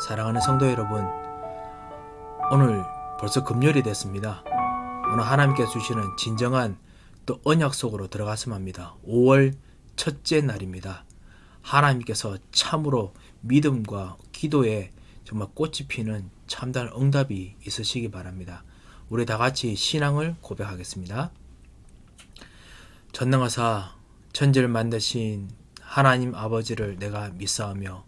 사랑하는 성도 여러분, 오늘 벌써 금요일이 됐습니다. 오늘 하나님께서 주시는 진정한 또 언약 속으로 들어갔으면 합니다. 5월 첫째 날입니다. 하나님께서 참으로 믿음과 기도에 정말 꽃이 피는 참다운 응답이 있으시기 바랍니다. 우리 다 같이 신앙을 고백하겠습니다. 전능하사 천지를 만드신 하나님 아버지를 내가 믿사오며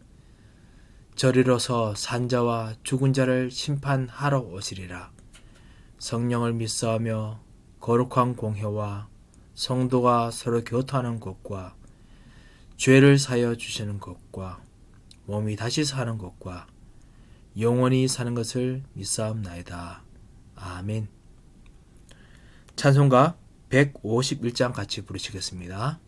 저리로서 산자와 죽은 자를 심판하러 오시리라. 성령을 믿사하며 거룩한 공회와 성도가 서로 교토하는 것과 죄를 사여 주시는 것과 몸이 다시 사는 것과 영원히 사는 것을 믿사옵나이다. 아멘. 찬송가 151장 같이 부르시겠습니다.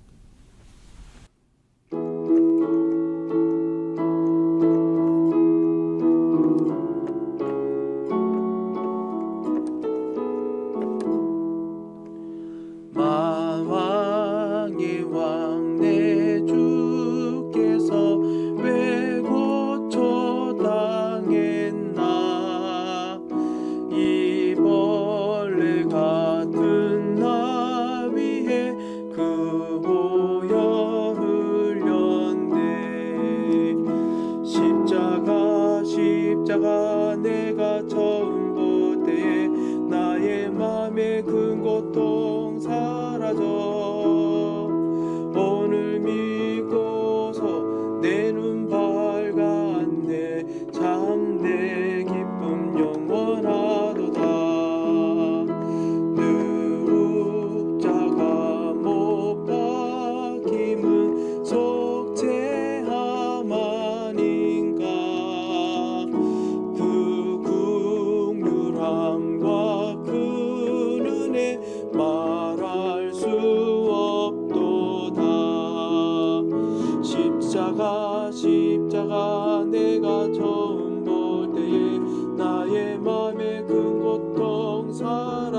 나의 맘에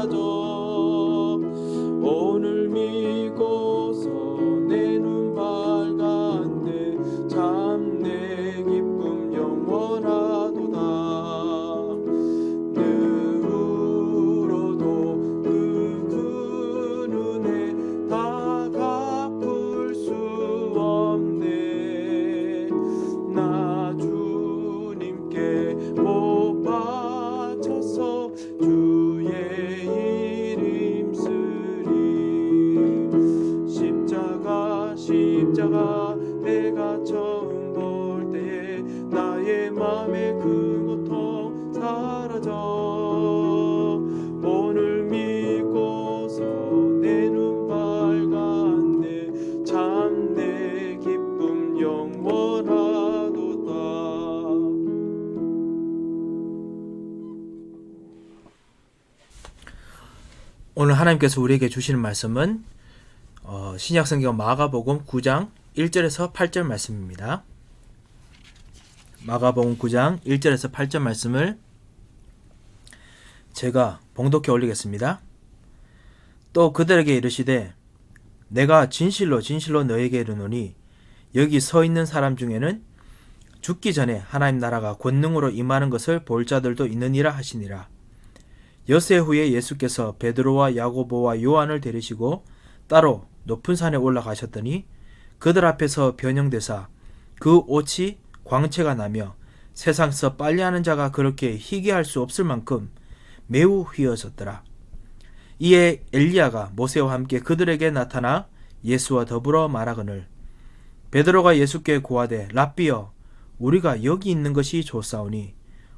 사 하나님께서 우리에게 주시는 말씀은 어, 신약 성경 마가복음 9장 1절에서 8절 말씀입니다. 마가복음 9장 1절에서 8절 말씀을 제가 봉독해 올리겠습니다. 또 그들에게 이르시되 내가 진실로 진실로 너에게 이르노니 여기 서 있는 사람 중에는 죽기 전에 하나님 나라가 권능으로 임하는 것을 볼 자들도 있느니라 하시니라. 여세 후에 예수께서 베드로와 야고보와 요한을 데리시고 따로 높은 산에 올라가셨더니 그들 앞에서 변형되사 그 옷이 광채가 나며 세상에서 빨래하는 자가 그렇게 희귀할 수 없을 만큼 매우 휘어졌더라. 이에 엘리야가 모세와 함께 그들에게 나타나 예수와 더불어 말하거늘 베드로가 예수께 고하되 랍비여 우리가 여기 있는 것이 좋사오니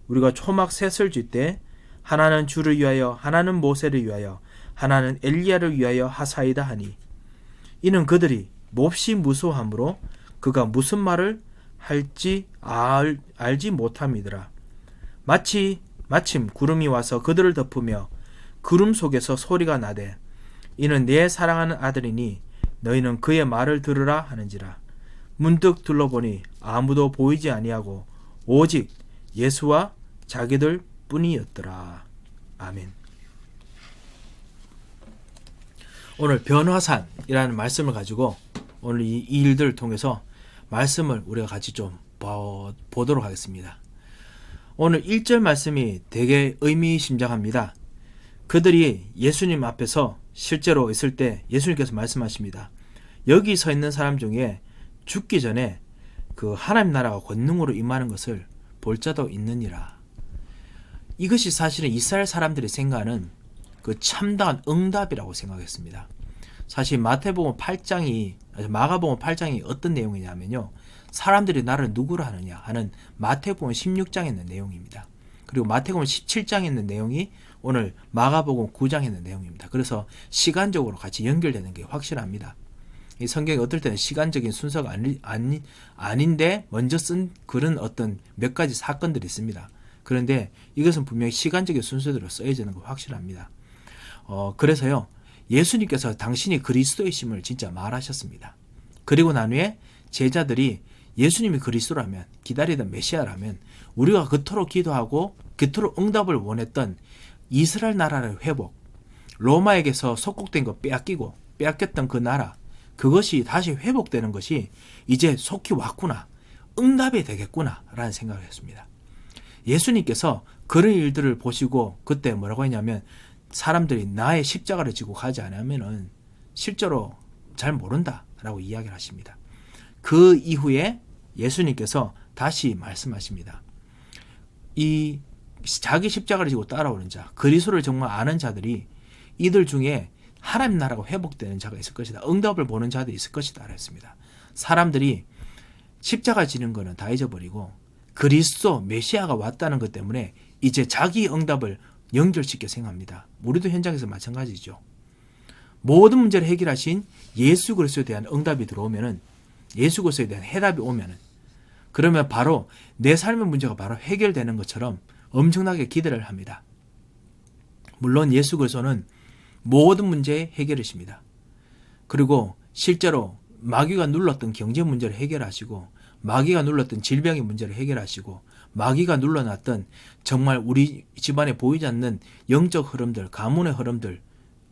우리가 초막 셋을 쥐때 하나는 주를 위하여 하나는 모세를 위하여 하나는 엘리야를 위하여 하사이다 하니 이는 그들이 몹시 무수함으로 그가 무슨 말을 할지 알, 알지 못함이더라. 마치 마침 구름이 와서 그들을 덮으며 구름 속에서 소리가 나되 이는 내 사랑하는 아들이니 너희는 그의 말을 들으라 하는지라 문득 둘러보니 아무도 보이지 아니하고 오직 예수와 자기들 뿐이었더라. 아멘. 오늘 변화산이라는 말씀을 가지고 오늘 이 일들을 통해서 말씀을 우리가 같이 좀 보, 보도록 하겠습니다. 오늘 1절 말씀이 되게 의미심장합니다. 그들이 예수님 앞에서 실제로 있을 때 예수님께서 말씀하십니다. 여기 서 있는 사람 중에 죽기 전에 그 하나님 나라가 권능으로 임하는 것을 볼 자도 있느니라. 이것이 사실은 이스라엘 사람들이 생각하는 그 참다운 응답이라고 생각했습니다. 사실 마태복음 8장이 마가복음 8장이 어떤 내용이냐면요. 사람들이 나를 누구로 하느냐 하는 마태복음 16장에 있는 내용입니다. 그리고 마태복음 17장에 있는 내용이 오늘 마가복음 9장에 있는 내용입니다. 그래서 시간적으로 같이 연결되는 게 확실합니다. 이 성경이 어떨 때는 시간적인 순서가 아니, 아니, 아닌데 먼저 쓴 그런 어떤 몇 가지 사건들이 있습니다. 그런데 이것은 분명히 시간적인 순서대로 써야되는 거 확실합니다. 어, 그래서요, 예수님께서 당신이 그리스도이심을 진짜 말하셨습니다. 그리고 난 후에 제자들이 예수님이 그리스도라면, 기다리던 메시아라면, 우리가 그토록 기도하고, 그토록 응답을 원했던 이스라엘 나라를 회복, 로마에게서 속국된 거 빼앗기고, 빼앗겼던 그 나라, 그것이 다시 회복되는 것이 이제 속히 왔구나. 응답이 되겠구나. 라는 생각을 했습니다. 예수님께서 그런 일들을 보시고 그때 뭐라고 했냐면 사람들이 나의 십자가를 지고 가지 않으면은 실제로 잘 모른다. 라고 이야기를 하십니다. 그 이후에 예수님께서 다시 말씀하십니다. 이 자기 십자가를 지고 따라오는 자, 그리스도를 정말 아는 자들이 이들 중에 하나님 나라가 회복되는 자가 있을 것이다. 응답을 보는 자도 있을 것이다. 그랬습니다. 사람들이 십자가 지는 거는 다 잊어버리고 그리스도 메시아가 왔다는 것 때문에 이제 자기 응답을 연결시켜 생각합니다. 우리도 현장에서 마찬가지죠. 모든 문제를 해결하신 예수 그리스도에 대한 응답이 들어오면은 예수 그리스도에 대한 해답이 오면은 그러면 바로 내 삶의 문제가 바로 해결되는 것처럼 엄청나게 기대를 합니다. 물론 예수 그리스도는 모든 문제의 해결이십니다. 그리고 실제로 마귀가 눌렀던 경제 문제를 해결하시고 마귀가 눌렀던 질병의 문제를 해결하시고 마귀가 눌러놨던 정말 우리 집안에 보이지 않는 영적 흐름들, 가문의 흐름들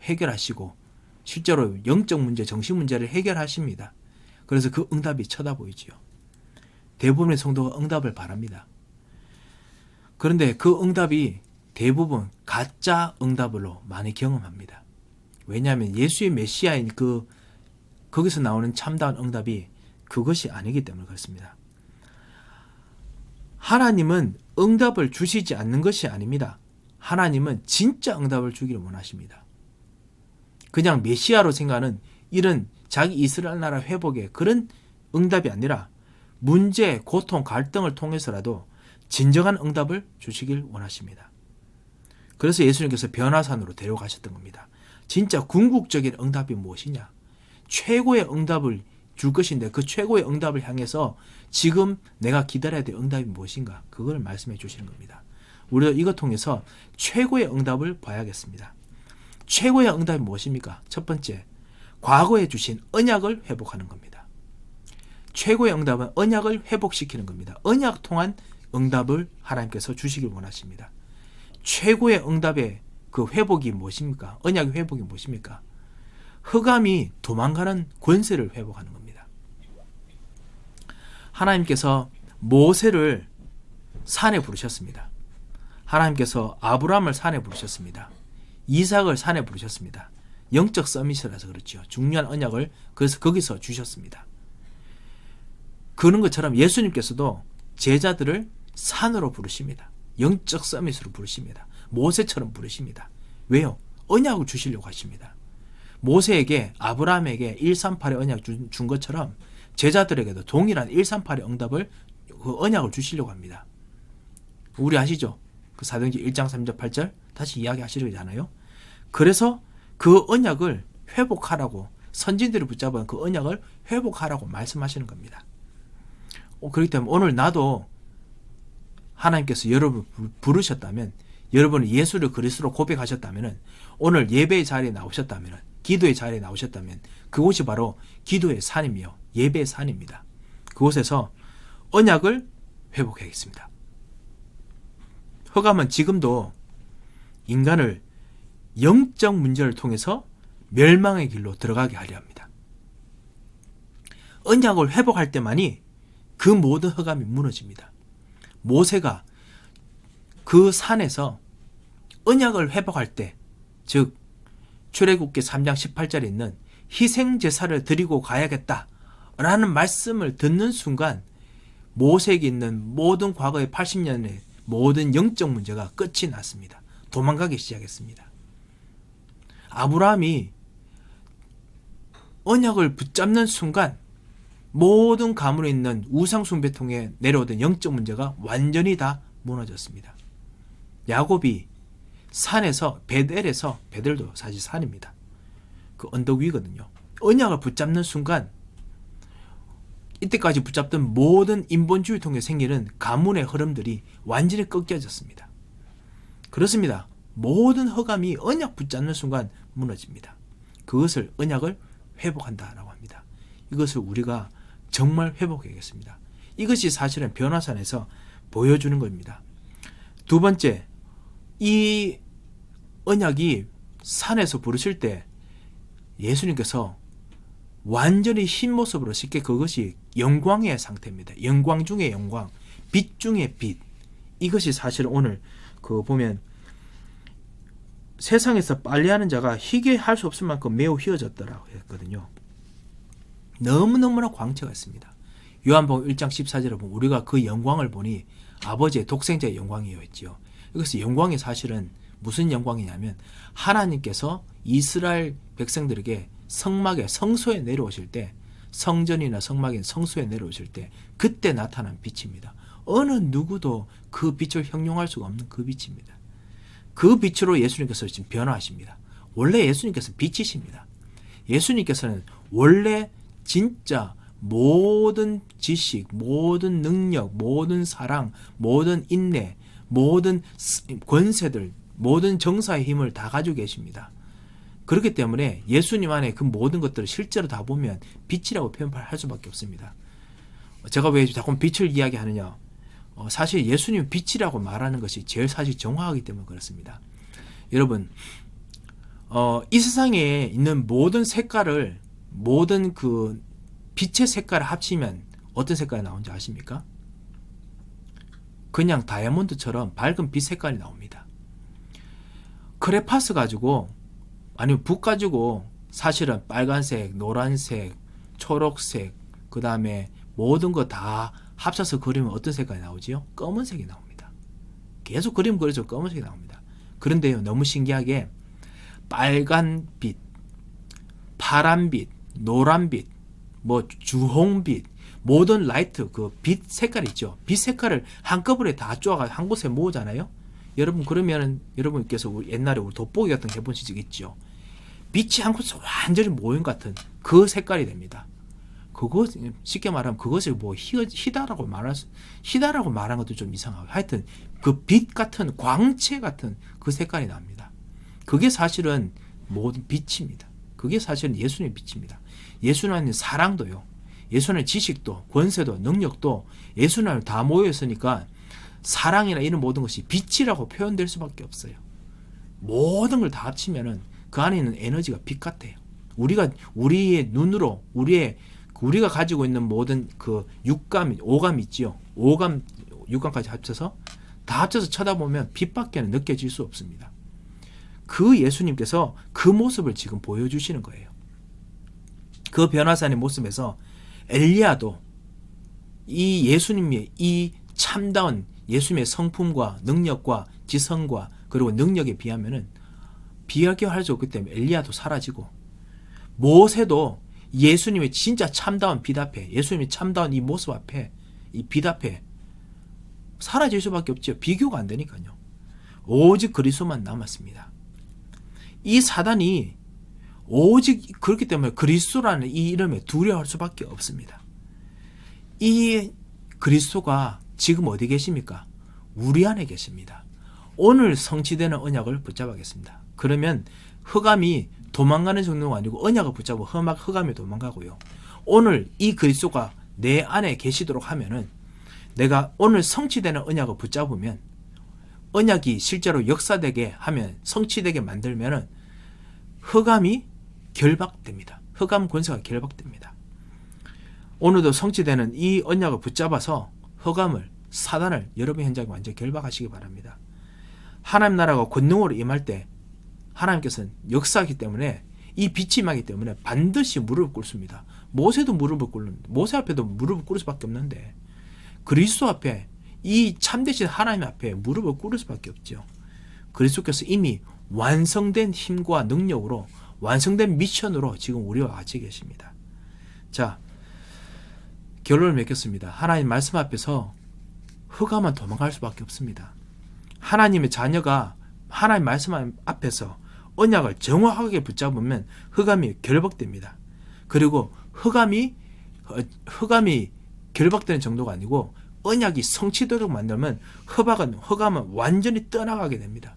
해결하시고 실제로 영적 문제, 정신 문제를 해결하십니다. 그래서 그 응답이 쳐다보이지요. 대부분의 성도가 응답을 바랍니다. 그런데 그 응답이 대부분 가짜 응답으로 많이 경험합니다. 왜냐하면 예수의 메시아인 그 거기서 나오는 참다운 응답이 그것이 아니기 때문에 그렇습니다. 하나님은 응답을 주시지 않는 것이 아닙니다. 하나님은 진짜 응답을 주기를 원하십니다. 그냥 메시아로 생각하는 이런 자기 이스라엘 나라 회복의 그런 응답이 아니라 문제, 고통, 갈등을 통해서라도 진정한 응답을 주시길 원하십니다. 그래서 예수님께서 변화산으로 데려가셨던 겁니다. 진짜 궁극적인 응답이 무엇이냐? 최고의 응답을 줄 것인데 그 최고의 응답을 향해서 지금 내가 기다려야 될 응답이 무엇인가? 그걸 말씀해 주시는 겁니다. 우리가 이것 통해서 최고의 응답을 봐야겠습니다. 최고의 응답이 무엇입니까? 첫 번째, 과거에 주신 언약을 회복하는 겁니다. 최고의 응답은 언약을 회복시키는 겁니다. 언약 통한 응답을 하나님께서 주시길 원하십니다. 최고의 응답의 그 회복이 무엇입니까? 언약의 회복이 무엇입니까? 흑암이 도망가는 권세를 회복하는 겁니다. 하나님께서 모세를 산에 부르셨습니다. 하나님께서 아브라함을 산에 부르셨습니다. 이삭을 산에 부르셨습니다. 영적 서밋이라서 그렇죠. 중요한 언약을 그래서 거기서 주셨습니다. 그런 것처럼 예수님께서도 제자들을 산으로 부르십니다. 영적 서밋으로 부르십니다. 모세처럼 부르십니다. 왜요? 언약을 주시려고 하십니다. 모세에게 아브라함에게 138의 언약 준, 준 것처럼 제자들에게도 동일한 138의 응답을 그 언약을 주시려고 합니다. 우리 아시죠? 그 사도행전 1장 3절 8절 다시 이야기하시려잖아요. 그래서 그 언약을 회복하라고 선진들이 붙잡은 그 언약을 회복하라고 말씀하시는 겁니다. 어, 그렇기 때문에 오늘 나도 하나님께서 여러분 부르셨다면 여러분이 예수를 그리스도로 고백하셨다면 오늘 예배의 자리에 나오셨다면 기도의 자리에 나오셨다면 그곳이 바로 기도의 산이며 예배의 산입니다. 그곳에서 언약을 회복하겠습니다. 흑암은 지금도 인간을 영적 문제를 통해서 멸망의 길로 들어가게 하려 합니다. 언약을 회복할 때만이 그 모든 흑암이 무너집니다. 모세가 그 산에서 언약을 회복할 때, 즉 출애굽기 3장 18절에 있는 희생 제사를 드리고 가야겠다라는 말씀을 듣는 순간 모세에게 있는 모든 과거의 80년의 모든 영적 문제가 끝이 났습니다. 도망가기 시작했습니다. 아브라함이 언약을 붙잡는 순간 모든 가문에 있는 우상숭배 통해 내려오던 영적 문제가 완전히 다 무너졌습니다. 야곱이 산에서 베델에서 베델도 사실 산입니다. 그 언덕 위거든요. 언약을 붙잡는 순간 이때까지 붙잡던 모든 인본주의 통해 생기는 가문의 흐름들이 완전히 꺾여졌습니다. 그렇습니다. 모든 허감이 언약 붙잡는 순간 무너집니다. 그것을 언약을 회복한다라고 합니다. 이것을 우리가 정말 회복해야겠습니다. 이것이 사실은 변화산에서 보여주는 겁니다. 두 번째, 이 언약이 산에서 부르실 때 예수님께서 완전히 흰 모습으로 쉽게 그것이 영광의 상태입니다. 영광 중의 영광, 빛 중의 빛. 이것이 사실 오늘 그 보면 세상에서 빨래하는 자가 희게 할 수 없을 만큼 매우 휘어졌더라고 했거든요. 너무너무나 광채가 있습니다. 요한복음 1장 14절에 보면 우리가 그 영광을 보니 아버지의 독생자의 영광이요 했지요. 이것이 영광이 사실은 무슨 영광이냐면 하나님께서 이스라엘 백성들에게 성막에 성소에 내려오실 때 성전이나 성막인 성소에 내려오실 때 그때 나타난 빛입니다. 어느 누구도 그 빛을 형용할 수가 없는 그 빛입니다. 그 빛으로 예수님께서 지금 변화하십니다. 원래 예수님께서 빛이십니다. 예수님께서는 원래 진짜 모든 지식, 모든 능력, 모든 사랑, 모든 인내, 모든 권세들, 모든 정사의 힘을 다 가지고 계십니다. 그렇기 때문에 예수님 안에 그 모든 것들을 실제로 다 보면 빛이라고 표현할 수밖에 없습니다. 제가 왜 자꾸 빛을 이야기하느냐? 어, 사실 예수님 빛이라고 말하는 것이 제일 사실 정확하기 때문에 그렇습니다. 여러분, 어, 이 세상에 있는 모든 색깔을 모든 그 빛의 색깔을 합치면 어떤 색깔이 나오는지 아십니까? 그냥 다이아몬드처럼 밝은 빛 색깔이 나옵니다. 크레파스 가지고 아니면 붓 가지고 사실은 빨간색, 노란색, 초록색, 그 다음에 모든 거 다 합쳐서 그리면 어떤 색깔이 나오지요? 검은색이 나옵니다. 계속 그림 그려줘 검은색이 나옵니다. 그런데요, 너무 신기하게 빨간빛, 파란빛, 노란빛, 뭐 주홍빛, 모든 라이트 그 빛 색깔 있죠. 빛 색깔을 한꺼번에 다 쪼아가 한 곳에 모으잖아요. 여러분 그러면은 여러분께서 옛날에 우리 돋보기 같은 거 해본 적 있죠. 빛이 한 곳에 완전히 모인 같은 그 색깔이 됩니다. 그것 쉽게 말하면 그것을 뭐 희, 희다라고 말할 수, 희다라고 말한 것도 좀 이상하고 하여튼 그 빛 같은 광채 같은 그 색깔이 납니다. 그게 사실은 모든 빛입니다. 그게 사실은 예수님의 빛입니다. 예수님의 사랑도요. 예수님의 지식도 권세도 능력도 예수님 다 모여 있으니까 사랑이나 이런 모든 것이 빛이라고 표현될 수밖에 없어요. 모든 걸 다 합치면은 그 안에 있는 에너지가 빛 같아요. 우리가 우리의 눈으로 우리의 우리가 가지고 있는 모든 그 육감, 오감 있지요. 오감, 육감까지 합쳐서 다 합쳐서 쳐다보면 빛밖에는 느껴질 수 없습니다. 그 예수님께서 그 모습을 지금 보여주시는 거예요. 그 변화산의 모습에서 엘리야도 이 예수님의 이 참다운 예수님의 성품과 능력과 지성과 그리고 능력에 비하면은 비하게 할수 없기 때문에 엘리야도 사라지고 모세도 예수님의 진짜 참다운 빛 앞에 예수님의 참다운 이 모습 앞에 이 빛 앞에 사라질 수밖에 없죠. 비교가 안 되니까요. 오직 그리스도만 남았습니다. 이 사단이 오직 그렇기 때문에 그리스도라는 이 이름에 두려워할 수밖에 없습니다. 이 그리스도가 지금 어디 계십니까? 우리 안에 계십니다. 오늘 성취되는 언약을 붙잡아겠습니다. 그러면 흑암이 도망가는 정도가 아니고 언약을 붙잡고 흑암, 흑암이 도망가고요. 오늘 이 그리스도가 내 안에 계시도록 하면은 내가 오늘 성취되는 언약을 붙잡으면 언약이 실제로 역사되게 하면 성취되게 만들면은 흑암이 결박됩니다. 흑암 권세가 결박됩니다. 오늘도 성취되는 이 언약을 붙잡아서 흑암을 사단을 여러분 현장에 완전 결박하시기 바랍니다. 하나님 나라가 권능으로 임할 때 하나님께서는 역사하기 때문에 이 빛이 임하기 때문에 반드시 무릎을 꿇습니다. 모세도 무릎을 꿇는데 모세 앞에도 무릎을 꿇을 수밖에 없는데 그리스도 앞에 이 참되신 하나님 앞에 무릎을 꿇을 수밖에 없죠. 그리스도께서 이미 완성된 힘과 능력으로 완성된 미션으로 지금 우리와 같이 계십니다. 자, 결론을 맺겠습니다. 하나님 말씀 앞에서 흑암만 도망갈 수밖에 없습니다. 하나님의 자녀가 하나님 말씀 앞에서 언약을 정확하게 붙잡으면 흑암이 결박됩니다. 그리고 흑암이 어, 흑암이 결박되는 정도가 아니고 언약이 성취되도록 만들면 흑암은 흑암은 완전히 떠나가게 됩니다.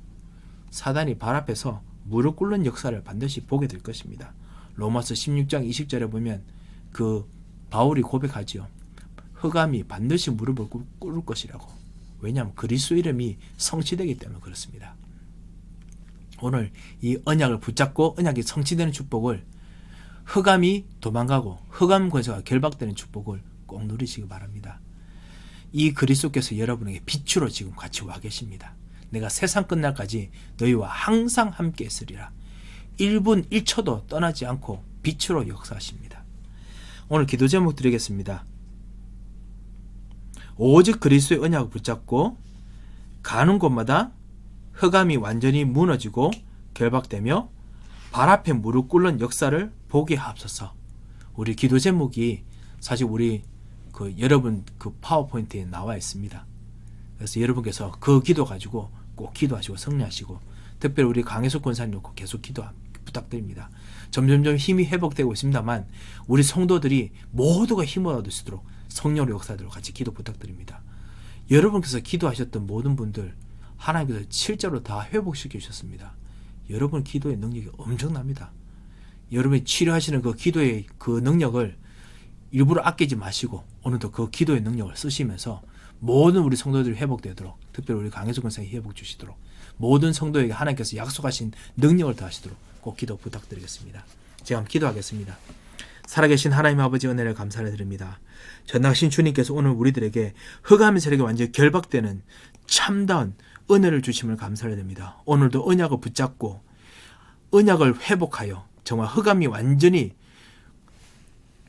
사단이 발 앞에서 무릎 꿇는 역사를 반드시 보게 될 것입니다. 로마서 16장 20절에 보면 그 바울이 고백하지요. 흑암이 반드시 무릎을 꿇을 것이라고. 왜냐하면 그리스도 이름이 성취되기 때문에 그렇습니다. 오늘 이 언약을 붙잡고 언약이 성취되는 축복을 흑암이 도망가고 흑암 권세가 결박되는 축복을 꼭 누리시기 바랍니다. 이 그리스도께서 여러분에게 빛으로 지금 같이 와 계십니다. 내가 세상 끝날까지 너희와 항상 함께 있으리라. 1분 1초도 떠나지 않고 빛으로 역사하십니다. 오늘 기도 제목 드리겠습니다. 오직 그리스도의 언약을 붙잡고 가는 곳마다 흑암이 완전히 무너지고 결박되며 발 앞에 무릎 꿇는 역사를 보게 하옵소서. 우리 기도 제목이 사실 우리 그 여러분 그 파워포인트에 나와 있습니다. 그래서 여러분께서 그 기도 가지고 꼭 기도하시고 성례하시고 특별히 우리 강혜숙 권사님 놓고 계속 기도 부탁드립니다. 점점점 힘이 회복되고 있습니다만 우리 성도들이 모두가 힘을 얻을 수 있도록 성령의 역사들로 같이 기도 부탁드립니다. 여러분께서 기도하셨던 모든 분들 하나님께서 실제로 다 회복시켜 주셨습니다. 여러분 기도의 능력이 엄청납니다. 여러분이 치료하시는 그 기도의 그 능력을 일부러 아끼지 마시고 오늘도 그 기도의 능력을 쓰시면서 모든 우리 성도들이 회복되도록 특별히 우리 강혜수 권사님 회복 주시도록 모든 성도에게 하나님께서 약속하신 능력을 더하시도록 꼭 기도 부탁드리겠습니다. 제가 기도하겠습니다. 살아계신 하나님 아버지 은혜를 감사를 드립니다. 전능하신 주님께서 오늘 우리들에게 흑암의 세력이 완전히 결박되는 참다운 은혜를 주심을 감사를 드립니다. 오늘도 언약을 붙잡고 언약을 회복하여 정말 흑암이 완전히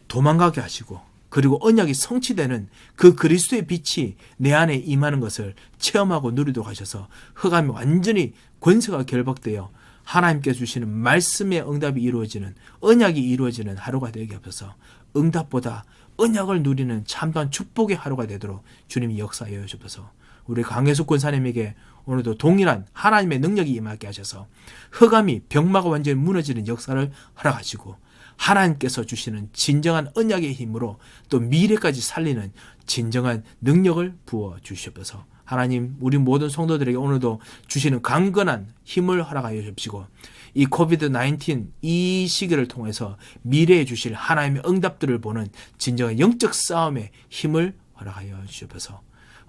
도망가게 하시고 그리고 언약이 성취되는 그 그리스도의 빛이 내 안에 임하는 것을 체험하고 누리도록 하셔서 흑암이 완전히 권세가 결박되어 하나님께 주시는 말씀의 응답이 이루어지는 언약이 이루어지는 하루가 되게 하셔서 응답보다 언약을 누리는 참다운 축복의 하루가 되도록 주님이 역사하여 주셔서 우리 강혜숙 권사님에게 오늘도 동일한 하나님의 능력이 임하게 하셔서 흑암이 병마가 완전히 무너지는 역사를 허락하시고 하나님께서 주시는 진정한 언약의 힘으로 또 미래까지 살리는 진정한 능력을 부어 주시옵소서. 하나님 우리 모든 성도들에게 오늘도 주시는 강건한 힘을 허락하여 주시고 이 코비드 19이 시기를 통해서 미래에 주실 하나님의 응답들을 보는 진정한 영적 싸움의 힘을 허락하여 주시옵소서.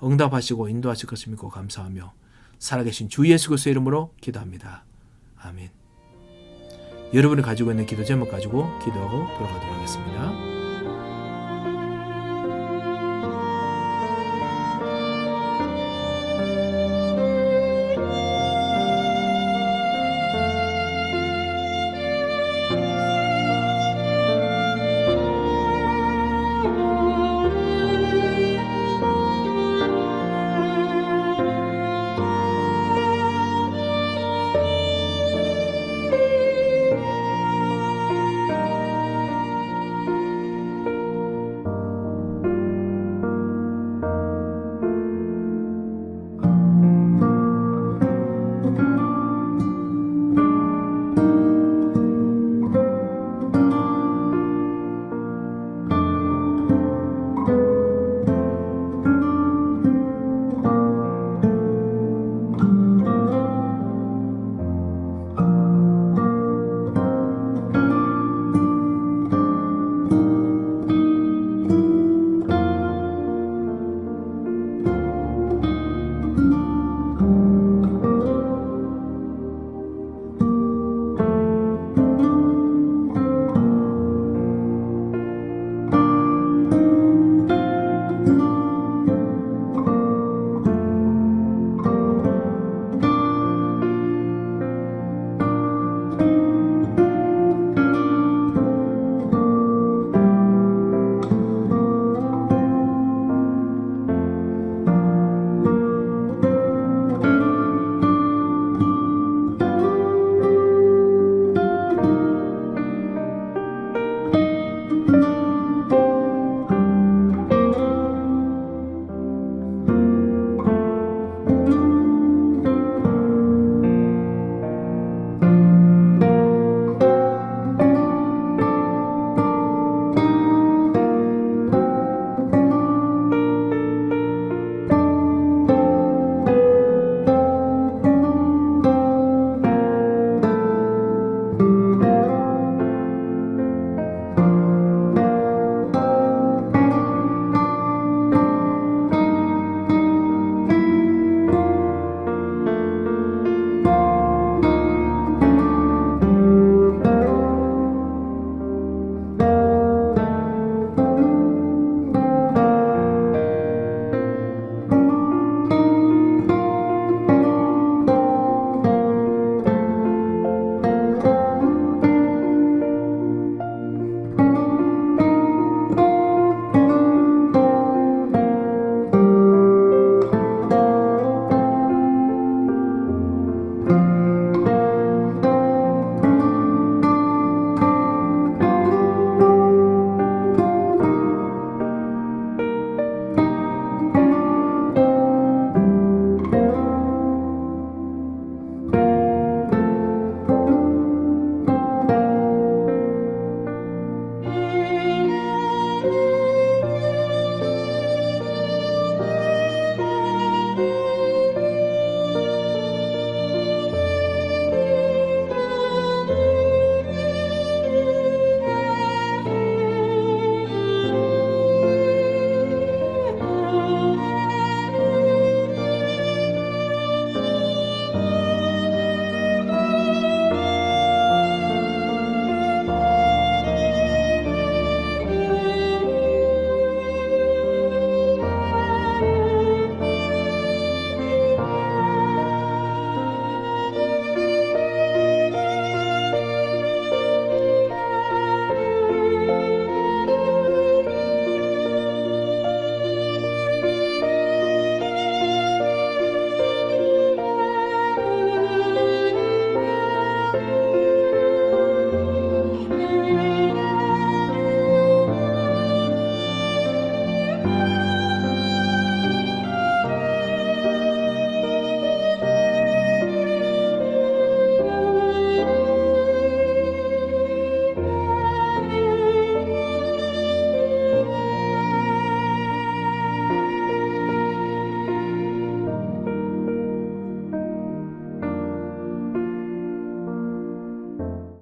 응답하시고 인도하실 것을 믿고 감사하며 살아계신 주 예수 그리스도의 이름으로 기도합니다. 아멘. 여러분이 가지고 있는 기도 제목 가지고 기도하고 돌아가도록 하겠습니다.